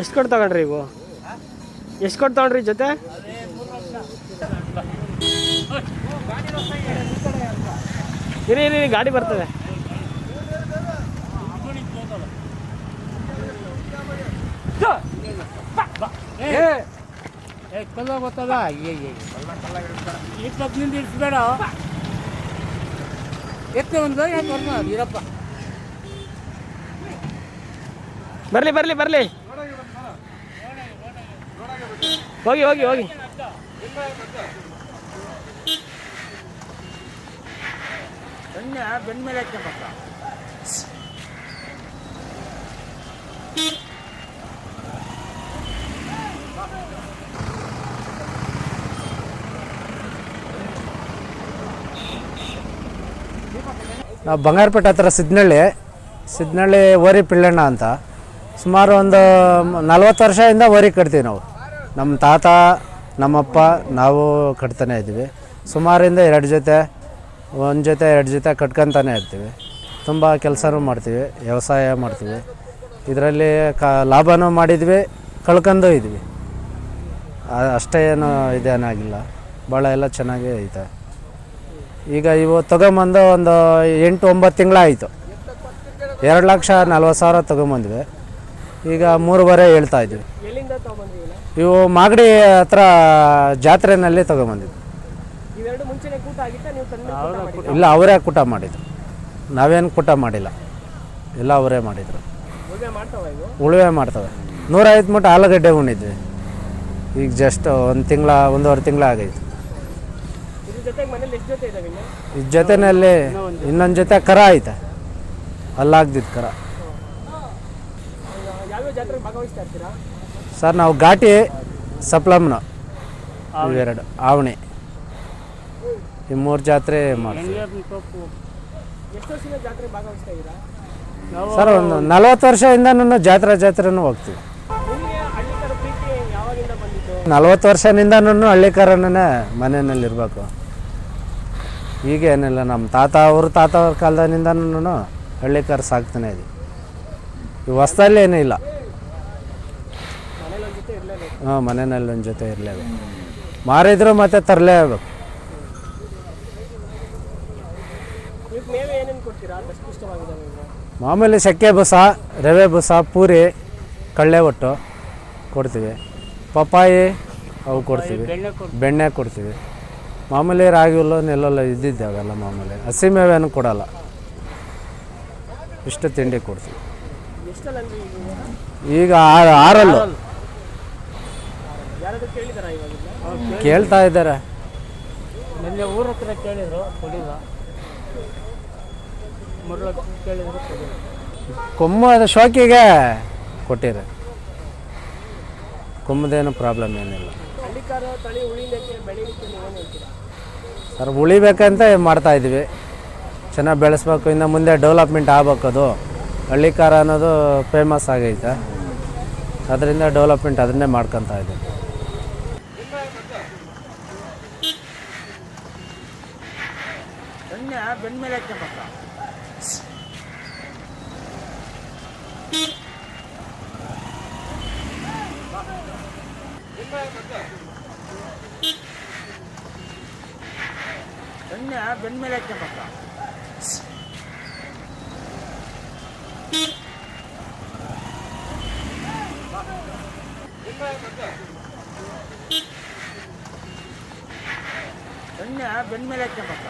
ಎಷ್ಟು ಕೊಟ್ಟು ತಗೊಂಡ್ರಿ ಇವು? ಎಷ್ಟು ಕೊಟ್ಟು ತಗೊಂಡ್ರಿ ಜೊತೆ? ಇರಿ ಇರಿ ಗಾಡಿ ಬರ್ತದೆ. ಕಲ್ಲ ಗೊತ್ತದ? ಇಪ್ಪತ್ತಿನಿಂದ ಇರಿಸ್ಬೇಡ. ಎತ್ತೆ ಒಂದು ಯಾಕೆ ಬರಲಿ ಬರ್ಲಿ ಬರ್ಲಿ ಬರ್ಲಿ. ಹೋಗಿ ಹೋಗಿ ಹೋಗಿ. ನಾವು ಬಂಗಾರಪೇಟೆ ಹತ್ರ ಸಿದ್ನಳ್ಳಿ ಸಿದ್ನಳ್ಳಿ ಓರಿ ಪಿಳ್ಳಣ್ಣ ಅಂತ. ಸುಮಾರು ಒಂದು ನಲ್ವತ್ತು ವರ್ಷದಿಂದ ಓರಿ ಕಟ್ತೀವಿ ನಾವು. ನಮ್ಮ ತಾತ, ನಮ್ಮಪ್ಪ, ನಾವು ಕಟ್ತಾನೆ ಇದ್ದೀವಿ. ಸುಮಾರಿಂದ ಎರಡು ಜೊತೆ, ಒಂದು ಜೊತೆ, ಎರಡು ಜೊತೆ ಕಟ್ಕೊತಾನೆ ಇರ್ತೀವಿ. ತುಂಬ ಕೆಲಸನೂ ಮಾಡ್ತೀವಿ, ವ್ಯವಸಾಯ ಮಾಡ್ತೀವಿ. ಇದರಲ್ಲಿ ಕ, ಲಾಭನೂ ಮಾಡಿದ್ವಿ ಕಳ್ಕೊಂಡು ಇದ್ವಿ. ಅಷ್ಟೇ ಏನು ಇದೇನಾಗಿಲ್ಲ ಭಾಳ ಎಲ್ಲ ಚೆನ್ನಾಗೇ ಐತೆ. ಈಗ ಇವು ತೊಗೊಂಬಂದು ಒಂದು ಎಂಟು, ಒಂಬತ್ತು ತಿಂಗಳಾಯಿತು. ಎರಡು ಲಕ್ಷ ನಲ್ವತ್ತು ಸಾವಿರ ತಗೊಂಬಂದ್ವಿ. ಈಗ ಮೂರುವರೆ ಹೇಳ್ತಾ ಇದ್ದೀವಿ. ಎಲ್ಲಿಂದ? ಇವು ಮಾಗಡಿ ಹತ್ರ ಜಾತ್ರೆನಲ್ಲಿ ತಗೊಂಬಂದಿದ್ವಿ ಇವೆರಡು ಮುಂಚೆನೆ ಕೂಟ ಆಗಿತ್ತಾ? ನೀವು ತಂದು ಇಲ್ಲ ಅವರೇ ಕೂಟ ಮಾಡಿದ್ರು. ನಾವೇನು ಕೂಟ ಮಾಡಿಲ್ಲ. ಎಲ್ಲ ಅವರೇ ಮಾಡಿದರು. ಮದುವೆ ಮಾಡ್ತಾವ ಇವು? ಉಳುವೆ ಮಾಡ್ತವೆ. ನೂರೈವತ್ತು ಮೂಟೆ ಆಲೂಗಡ್ಡೆ ಉಣಿದ್ವಿ ಈಗ ಜಸ್ಟ್ ಒಂದು ತಿಂಗಳ ಒಂದೂವರೆ ತಿಂಗಳ ಆಗೈತೆ. ಇದ್ರ ಜೊತೆಗೆ ಮನೇಲಿ ಎಷ್ಟು ಜೊತೆ ಇದಾವೆ ಇನ್ನು? ಇದ್ರ ಜೊತೆನಲ್ಲಿ ಇನ್ನೊಂದು ಜೊತೆ ಕರ ಐತೆ. ಅಲ್ಲಾಗ್ದಿದ್ದು ಕರ. ಜಾತ್ರೆಗೆ ಭಾಗವಹಿಸ್ತಾ ಇರ್ತೀರಾ? ಸರ್ ನಾವು ಘಾಟಿ ಸಪ್ಲಮ್ನ ಇವೆರಡು ಆವಣಿ. ಈ ಮೂರು ಜಾತ್ರೆ ಮಾಡ್ತೀವಿ. ಎಷ್ಟು ವರ್ಷದಿಂದ ಜಾತ್ರೆಗೆ ಭಾಗವಹಿಸ್ತಾ ಇದ್ದೀರಾ? ಸರ್ ಒಂದು ವರ್ಷದಿಂದ ನಾನು ಜಾತ್ರೆ ಜಾತ್ರೆನೂ ಹೋಗ್ತೀವಿ. ನಲವತ್ತು ಹಳ್ಳಿಕರ ಪ್ರೀತಿ ಯಾವಾಗಿಂದ ಬಂದಿತ್ತು ನಲ್ವತ್ತು ಹಳ್ಳಿಕಾರನೇ ಮನೆಯಲ್ಲಿರ್ಬೇಕು ಈಗ ಏನಿಲ್ಲ ನಮ್ಮ ತಾತ ಅವ್ರ ತಾತ ಅವ್ರ ಕಾಲದಿಂದನೂ ಹಳ್ಳಿಕಾರ ಸಾಕ್ತಾನೆ ಇದೆ ಈ ಹೊಸ್ದಲ್ಲಿ ಏನೂ ಇಲ್ಲ ಮನೇಲಿ ಒಂದು ಜೊತೆ ಇರಲೇಬೇಕು ಹಾಂ ಮನೆಯಲ್ಲಿ ಒಂದು ಜೊತೆ ಇರಲೇಬೇಕು. ಮಾರಿದ್ರು ಮತ್ತೆ ತರಲೇಬೇಕು ಮಾಮೂಲಿ ಸೆಕ್ಕೆ ಬಸ ರವೆ ಬಸ ಪೂರಿ ಕಳ್ಳೆ ಒಟ್ಟು ಕೊಡ್ತೀವಿ. ಪಪ್ಪಾಯಿ ಅವು ಕೊಡ್ತೀವಿ. ಬೆಣ್ಣೆ ಕೊಡ್ತೀವಿ. ಮಾಮೂಲಿ ರಾಗಿ ಹುಲ್ಲು ನೆಲ್ಲಲ್ಲ ಇದ್ದಿದ್ದೆ ಅವೆಲ್ಲ ಮಾಮೂಲಿ. ಹಸಿ ಮೇವೇನು ಕೊಡಲ್ಲ. ಇಷ್ಟು ತಿಂಡಿ ಕೊಡ್ತೀವಿ. ಈಗ? ಆರಲ್ಲು. ಕೇಳ್ತಾ ಇದ್ದಾರೆ. ನಿನ್ನೆ ಊರ ಹತ್ರ ಕೇಳಿದ್ರು ಕೊಡಿಲ್ಲ ಕೇಳಿದ್ರು ಕೊಡಿಲ್ಲ ಕೊಮ್ಮ ಅದು ಶೋಕಿಗೆ ಕೊಟ್ಟಿರ ಕೊಮ್ಮದೇನು ಪ್ರಾಬ್ಲಮ್ ಏನಿಲ್ಲ. ಸರ್ ಉಳಿಬೇಕಂತ ಮಾಡ್ತಾ ಇದ್ವಿ ಚೆನ್ನಾಗಿ ಬೆಳೆಸ್ಬೇಕು ಇನ್ನು ಮುಂದೆ ಡೆವಲಪ್ಮೆಂಟ್ ಆಗ್ಬೇಕದು ಅದು. ಹಳ್ಳಿಕಾರ ಅನ್ನೋದು ಫೇಮಸ್ ಆಗೈತೆ. ಅದರಿಂದ ಡೆವಲಪ್ಮೆಂಟ್ ಅದನ್ನೇ ಮಾಡ್ಕೊತಾ ಇದ್ದೀವಿ. ಬೆಣ್ಣೆ ಬೆಣ್ಣ ಮೇಲೆ ಹಾಕ್ಯಪ್ಪ ಬೆಣ್ಣೆ ಬೆಣ್ಣ ಮೇಲೆ ಹಾಕ್ಯಪ್ಪ